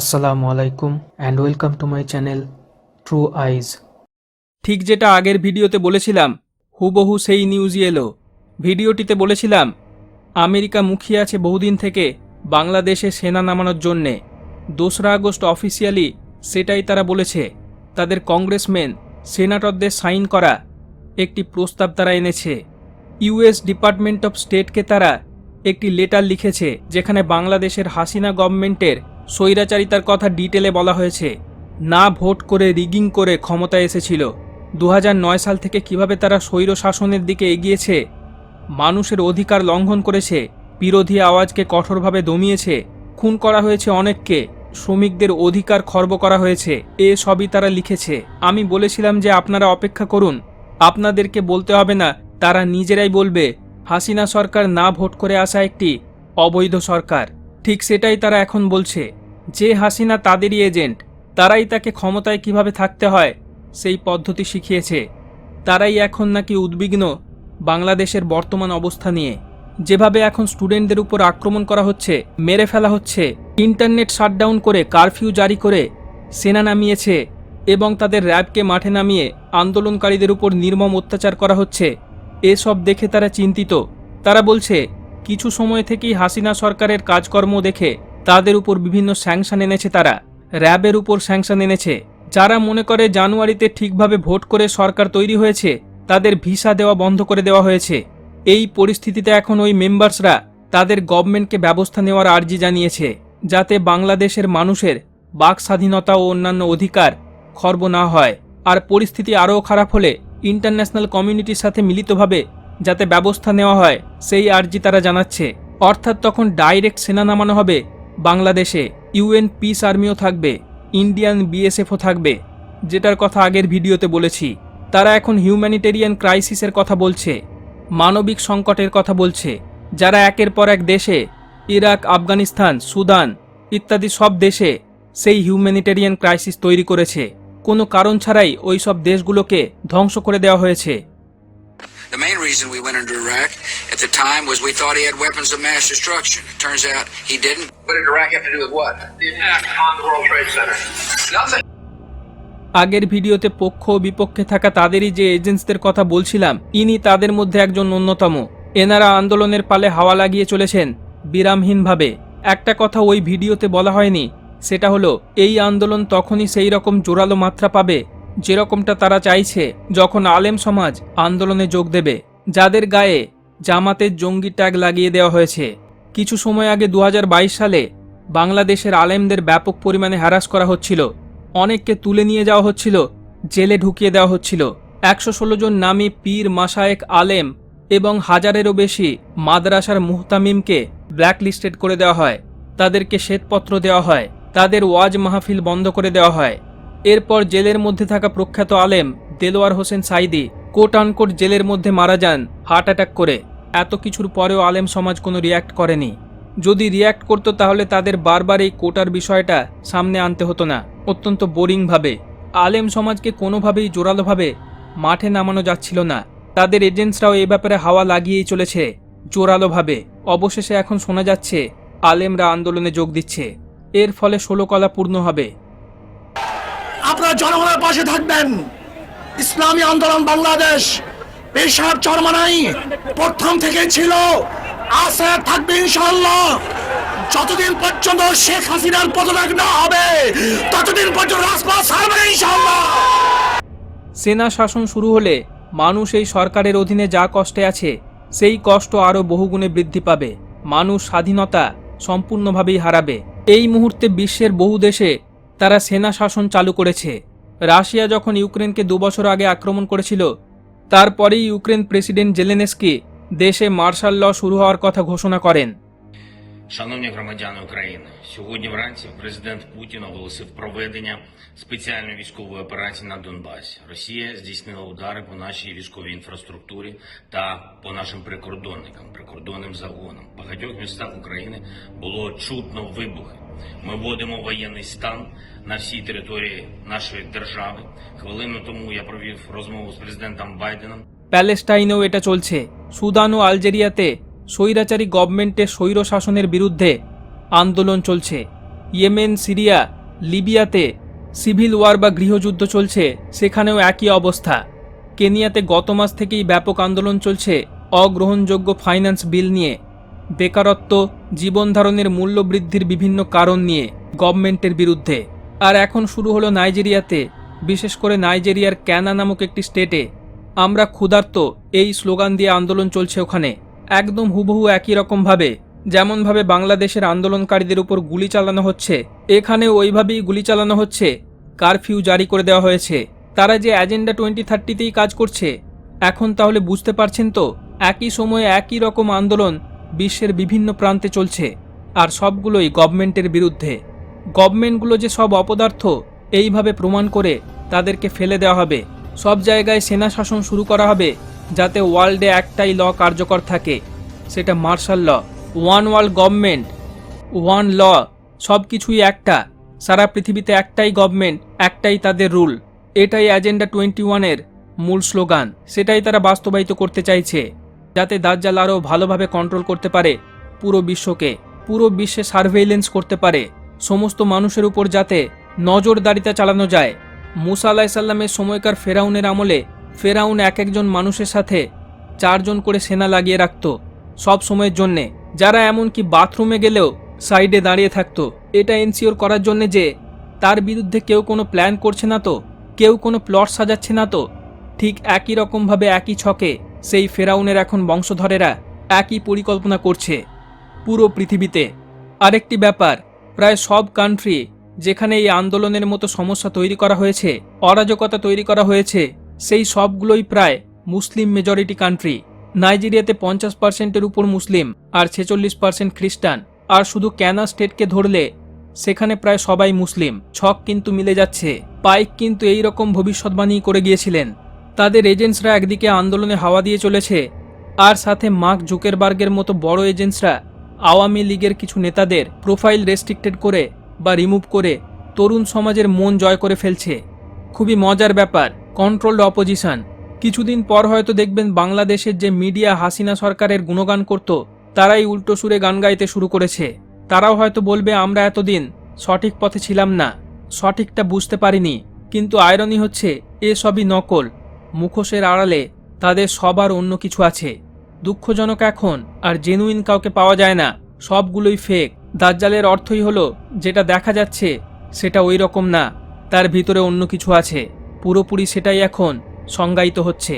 আসসালামু আলাইকুম and welcome to my channel true eyes ঠিক যেটা আগের ভিডিওতে বলেছিলাম, হুবহু সেই নিউজই এলো। ভিডিওটিতে বলেছিলাম, আমেরিকা মুখিয়ে আছে বহুদিন থেকে বাংলাদেশে সেনা নামানোর জন্যে। দোসরা আগস্ট অফিসিয়ালি সেটাই তারা বলেছে, তাদের কংগ্রেসম্যান সেনাটরদের সাইন করা একটি প্রস্তাব তারা এনেছে। ইউএস ডিপার্টমেন্ট অফ স্টেটকে তারা একটি লেটার লিখেছে, যেখানে বাংলাদেশের হাসিনা গভর্নমেন্টের স্বৈরাচারিতার কথা ডিটেলে বলা হয়েছে। না ভোট করে রিগিং করে ক্ষমতায় এসেছিল। দু হাজার নয় সাল থেকে কীভাবে তারা স্বৈর শাসনের দিকে এগিয়েছে? মানুষের অধিকার লঙ্ঘন করেছে। বিরোধী আওয়াজকে কঠোরভাবে দমিয়েছে। খুন করা হয়েছে অনেককে। শ্রমিকদের অধিকার খর্ব করা হয়েছে। এ সবই তারা লিখেছে। আমি বলেছিলাম যে আপনারা অপেক্ষা করুন। আপনাদেরকে বলতে হবে না, তারা নিজেরাই বলবে, হাসিনা সরকার না ভোট করে আসা একটি অবৈধ সরকার। ঠিক সেটাই তারা এখন বলছে। যে হাসিনা তাদেরই এজেন্ট, তারাই তাকে ক্ষমতায় কীভাবে থাকতে হয়, সেই পদ্ধতি শিখিয়েছে। তারাই এখন নাকি উদ্বিগ্ন বাংলাদেশের বর্তমান অবস্থা নিয়ে। যেভাবে এখন স্টুডেন্টদের উপর আক্রমণ করা হচ্ছে, মেরে ফেলা হচ্ছে, ইন্টারনেট শাটডাউন করে কারফিউ জারি করে সেনা নামিয়েছে এবং তাদের র্যাবকে মাঠে নামিয়ে আন্দোলনকারীদের উপর নির্মম অত্যাচার করা হচ্ছে, এসব দেখে তারা চিন্তিত। তারা বলছে কিছু সময় থেকেই হাসিনা সরকারের কাজকর্ম দেখে তাদের উপর বিভিন্ন স্যাংশন এনেছে তারা। র্যাবের উপর স্যাংশন এনেছে। যারা মনে করে জানুয়ারিতে ঠিকভাবে ভোট করে সরকার তৈরি হয়েছে, তাদের ভিসা দেওয়া বন্ধ করে দেওয়া হয়েছে। এই পরিস্থিতিতে এখন ওই মেম্বার্সরা তাদের গভর্নমেন্টকে ব্যবস্থা নেওয়ার আর্জি জানিয়েছে, যাতে বাংলাদেশের মানুষের বাক স্বাধীনতা ও অন্যান্য অধিকার খর্ব না হয়। আর পরিস্থিতি আরও খারাপ হলে ইন্টারন্যাশনাল কমিউনিটির সাথে মিলিতভাবে যাতে ব্যবস্থা নেওয়া হয়, সেই আর্জি তারা জানাচ্ছে। অর্থাৎ তখন ডাইরেক্ট সেনা নামানো হবে, বাংলাদেশে। ইউএন পিস আর্মিও থাকবে, ইন্ডিয়ান বিএসএফও থাকবে, যেটার কথা আগের ভিডিওতে বলেছি। তারা এখন হিউম্যানিটেরিয়ান ক্রাইসিসের কথা বলছে, মানবিক সংকটের কথা বলছে, যারা একের পর এক দেশে, ইরাক, আফগানিস্তান, সুদান ইত্যাদি সব দেশে সেই হিউম্যানিটেরিয়ান ক্রাইসিস তৈরি করেছে। কোনো কারণ ছাড়াই ওই সব দেশগুলোকে ধ্বংস করে দেওয়া হয়েছে। Reason we went into Iraq at the time was we thought he had weapons of mass destruction. It turns out he didn't. What did Iraq have to do with what? the attack on the World Trade Center. Nothing. আগের ভিডিওতে পক্ষ ও বিপক্ষে থাকা তাদেরই যে এজেন্টসদের কথা বলছিলাম ইনি তাদের মধ্যে একজন অন্যতম এনারা আন্দোলনের পালে হাওয়া লাগিয়ে চলেছেন বিরামহীনভাবে একটা কথা ওই ভিডিওতে বলা হয়নি সেটা হলো এই আন্দোলন তখনই সেই রকম জোরালো মাত্রা পাবে যেরকমটা তারা চাইছে যখন আলেম সমাজ আন্দোলনে যোগ দেবে যাদের গায়ে জামাতের জঙ্গি ট্যাগ লাগিয়ে দেওয়া হয়েছে। কিছু সময় আগে দু হাজার বাইশ সালে বাংলাদেশের আলেমদের ব্যাপক পরিমাণে হ্যারাস করা হচ্ছিল। অনেককে তুলে নিয়ে যাওয়া হচ্ছিল, জেলে ঢুকিয়ে দেওয়া হচ্ছিল। একশো ষোলো জন নামী পীর মাসায়েক আলেম এবং হাজারেরও বেশি মাদ্রাসার মুহতামিমকে ব্ল্যাকলিস্টেড করে দেওয়া হয়। তাদেরকে শ্বেতপত্র দেওয়া হয়। তাদের ওয়াজ মাহফিল বন্ধ করে দেওয়া হয়। এরপর জেলের মধ্যে থাকা প্রখ্যাত আলেম দেলোয়ার হোসেন সাইদি কোট আনকোট জেলের মধ্যে মারা যান হার্ট অ্যাটাক করে। এত কিছুর পরেও আলেম সমাজ কোনো রিয়্যাক্ট করেনি। যদি রিয়্যাক্ট করতো তাহলে তাদের বারবার এই কোটার বিষয়টা সামনে আনতে হতো না। অত্যন্ত বোরিংভাবে আলেম সমাজকে কোনোভাবেই জোরালোভাবে মাঠে নামানো যাচ্ছিল না। তাদের এজেন্টসরাও এই ব্যাপারে হাওয়া লাগিয়েই চলেছে, জোরালোভাবে। অবশেষে এখন শোনা যাচ্ছে, আলেমরা আন্দোলনে যোগ দিচ্ছে। এর ফলে ষোলো কলা পূর্ণ হবে। আপনারা জনগণের পাশে থাকবেন। ইসলামী আন্দোলন বাংলাদেশ পেশাব চরমানাই প্রথম থেকে ছিল। আছে থাকবে ইনশাল্লাহ যতদিন পর্যন্ত শেখ হাসিনার পদত্যাগ না হবে, ততদিন পর্যন্ত রাজপথ ছাড়বে ইনশাল্লাহ সেনা শাসন শুরু হলে মানুষ এই সরকারের অধীনে যা কষ্টে আছে, সেই কষ্ট আরও বহুগুণে বৃদ্ধি পাবে। মানুষ স্বাধীনতা সম্পূর্ণভাবেই হারাবে। এই মুহূর্তে বিশ্বের বহু দেশে তারা সেনা শাসন চালু করেছে। রাশিয়া যখন ইউক্রেনকে দুবছর আগে আক্রমণ করেছিল, তারপরেই ইউক্রেন প্রেসিডেন্ট জেলেনেস্কি দেশে মার্শাল ল শুরু হওয়ার কথা ঘোষণা করেন। Шановні громадяни України, сьогодні вранці президент Путін оголосив проведення спеціальної військової операції на Донбасі. Росія здійснила удари по нашій військовій інфраструктурі та по нашим прикордонникам, прикордонним загонам. В багатьох містах України було чутно вибухи. Ми вводимо воєнний стан на всій території нашої держави. Хвилину тому я провів розмову з президентом Байденом. প্যালেস্টাইনেও এটা চলছে সুদান ও আলজেরিয়াতে স্বৈরাচারী গভর্নমেন্টের স্বৈর শাসনের বিরুদ্ধে আন্দোলন চলছে। ইয়েমেন, সিরিয়া, লিবিয়াতে সিভিল ওয়ার বা গৃহযুদ্ধ চলছে, সেখানেও একই অবস্থা। কেনিয়াতে গত মাস থেকেই ব্যাপক আন্দোলন চলছে, অগ্রহণযোগ্য ফাইন্যান্স বিল নিয়ে। বেকারত্ব জীবনধারণের মূল্য বৃদ্ধির বিভিন্ন কারণ নিয়ে গভর্নমেন্টের বিরুদ্ধে। আর এখন শুরু হলো নাইজেরিয়াতে, বিশেষ করে নাইজেরিয়ার ক্যানা নামক একটি স্টেটে। আমরা ক্ষুধার্ত, এই স্লোগান দিয়ে আন্দোলন চলছে ওখানে। একদম হুবহু একই রকমভাবে যেমনভাবে বাংলাদেশের আন্দোলনকারীদের উপর গুলি চালানো হচ্ছে, এখানেও ওইভাবেই গুলি চালানো হচ্ছে, কারফিউ জারি করে দেওয়া হয়েছে। তারা যে অ্যাজেন্ডা টোয়েন্টি থার্টিতেই কাজ করছে, এখন তাহলে বুঝতে পারছেন তো, একই সময়ে একই রকম আন্দোলন বিশ্বের বিভিন্ন প্রান্তে চলছে, আর সবগুলোই গভর্নমেন্টের বিরুদ্ধে। গভর্নমেন্টগুলো যে সব অপদার্থ, এইভাবে প্রমাণ করে তাদেরকে ফেলে দেওয়া হবে। সব জায়গায় সেনা শাসন শুরু করা হবে যাতে ওয়ার্ল্ডে একটাই ল কার্যকর থাকে, সেটা martial law. One world government, one law সব কিছুই একটা। সারা পৃথিবীতে একটাই গভর্নমেন্ট, একটাই তাদের রুল। এটাই অ্যাজেন্ডা টোয়েন্টি ওয়ানের মূল স্লোগান। সেটাই তারা বাস্তবায়িত করতে চাইছে, যাতে দাজ্জাল আরও ভালোভাবে কন্ট্রোল করতে পারে পুরো বিশ্বকে, পুরো বিশ্বে সার্ভেইলেন্স করতে পারে। সমস্ত মানুষের উপর যাতে নজরদারিতা চালানো যায়। মুসা আলাহিসাল্লামের সময়কার ফেরাউনের আমলে ফেরাউন এক একজন মানুষের সাথে চারজন করে সেনা লাগিয়ে রাখত সব সময়ের জন্যে। যারা এমনকি বাথরুমে গেলেও সাইডে দাঁড়িয়ে থাকতো। এটা এনসিওর করার জন্য যে তার বিরুদ্ধে কেউ কোনো প্ল্যান করছে না তো, কেউ কোনো প্লট সাজাচ্ছে না তো, ঠিক একই রকমভাবে একই ছকে সেই ফেরাউনের এখন বংশধরেরা একই পরিকল্পনা করছে পুরো পৃথিবীতে। আরেকটি ব্যাপার, প্রায় সব কান্ট্রি যেখানে এই আন্দোলনের মতো সমস্যা তৈরি করা হয়েছে, অরাজকতা তৈরি করা হয়েছে সেই সবগুলোই প্রায় মুসলিম মেজরিটি কান্ট্রি নাইজেরিয়াতে পঞ্চাশ পার্সেন্টের উপর মুসলিম আর ছেচল্লিশ পার্সেন্ট খ্রিস্টান। আর শুধু ক্যানা স্টেটকে ধরলে সেখানে প্রায় সবাই মুসলিম। ছক কিন্তু মিলে যাচ্ছে। পাইক কিন্তু এই রকম ভবিষ্যৎবাণী করে গিয়েছিলেন। তাদের এজেন্টসরা একদিকে আন্দোলনে হাওয়া দিয়ে চলেছে, আর সাথে মার্ক জুকেরবার্গের মতো বড় এজেন্টসরা আওয়ামী লীগের কিছু নেতাদের প্রোফাইল রেস্ট্রিক্টেড করে বা রিমুভ করে তরুণ সমাজের মন জয় করে ফেলছে। খুবই মজার ব্যাপার। কন্ট্রোলড অপোজিশন কিছুদিন পর হয়তো দেখবেন বাংলাদেশের যে মিডিয়া হাসিনা সরকারের গুণগান করত, তারাই উল্টো সুরে গান গাইতে শুরু করেছে। তারাও হয়তো বলবে, আমরা এতদিন সঠিক পথে ছিলাম না, সঠিকটা বুঝতে পারিনি। কিন্তু আয়রনি হচ্ছে, এ সবই নকল। মুখোশের আড়ালে তাদের সবার অন্য কিছু আছে। দুঃখজনক এখন, আর জেনুইন কাউকে পাওয়া যায় না। সবগুলোই ফেক দাজ্জালের অর্থই হলো, যেটা দেখা যাচ্ছে, সেটা ওই রকম না। তার ভিতরে অন্য কিছু আছে। পুরোপুরি সেটাই এখন সংজ্ঞায়িত হচ্ছে।